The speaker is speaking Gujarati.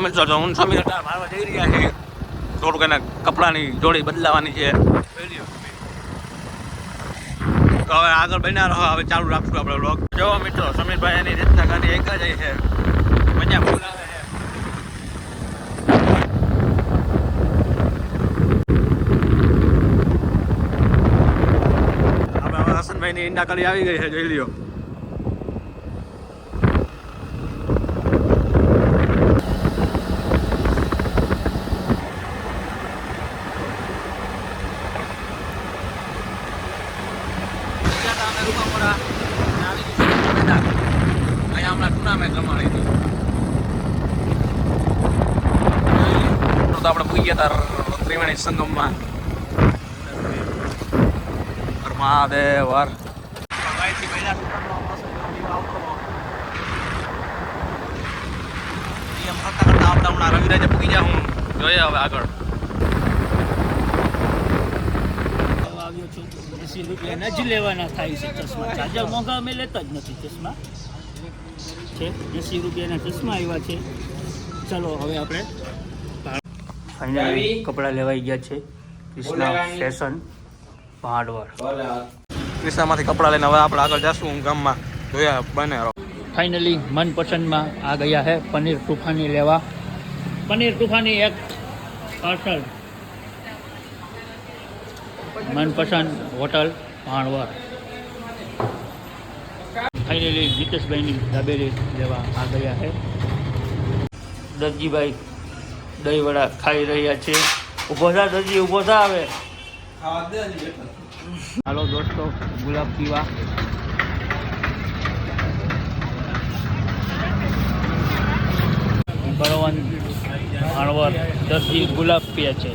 મિત્રો તો સ્વામી અઢાર મારવા જઈ રહ્યા છે. થોડુંક એના કપડાની જોડી બદલાવાની છે. તો હવે આગળ બન્યા રહો, હવે ચાલુ રાખશું આપણે લોક જો મિત્રો, સમીરભાઈ એની રીતના ગાડી એક જ છે. મજા ફૂલ આવે હસનભાઈની ઈંડા કરી આવી ગઈ છે, જોઈ લ્યો. આપણે પૂરી ગયા હતા ત્રિવેણી સંગમમાં હર મહાદેવ હર એમ કરતા કરતા આવતા હમણાં રવિરાજે પૂકી જા હું જોઈએ હવે આગળ એસી રૂપિયાના જ લેવાના થાય છે ચશ્મા. ચાર્જર મોંઘા અમે લેતા જ નથી ચશ્મા. છે એસી રૂપિયાના ચશ્મા આવ્યા છે. ચલો હવે આપણે ફાઇનલી કપડાં લેવાઈ ગયા છે. કૃષ્ણા ફેશન પહાડવાર ક્રિષ્નામાંથી કપડાં લઈને હવે આપણે આગળ જશું ગામમાં. જોયા બને ફાઇનલી મનપસંદમાં આ ગયા છે. પનીર ટુફાની લેવા. પનીર તુફાની એક પાર્સલ. મનપસંદ હોટલ ભાણવર ફાઇનલી જીતેશભાઈની દાબેલી લેવા આ ગયા છે. દરજીભાઈ દહીંવડા ખાઈ રહ્યા છે. ઊભો થા દરજી, ઊભો થા આવે હાલો દોસ્તો, ગુલાબ પીવા. બળવંત ભાણવર દરજી ગુલાબ પીએ છે.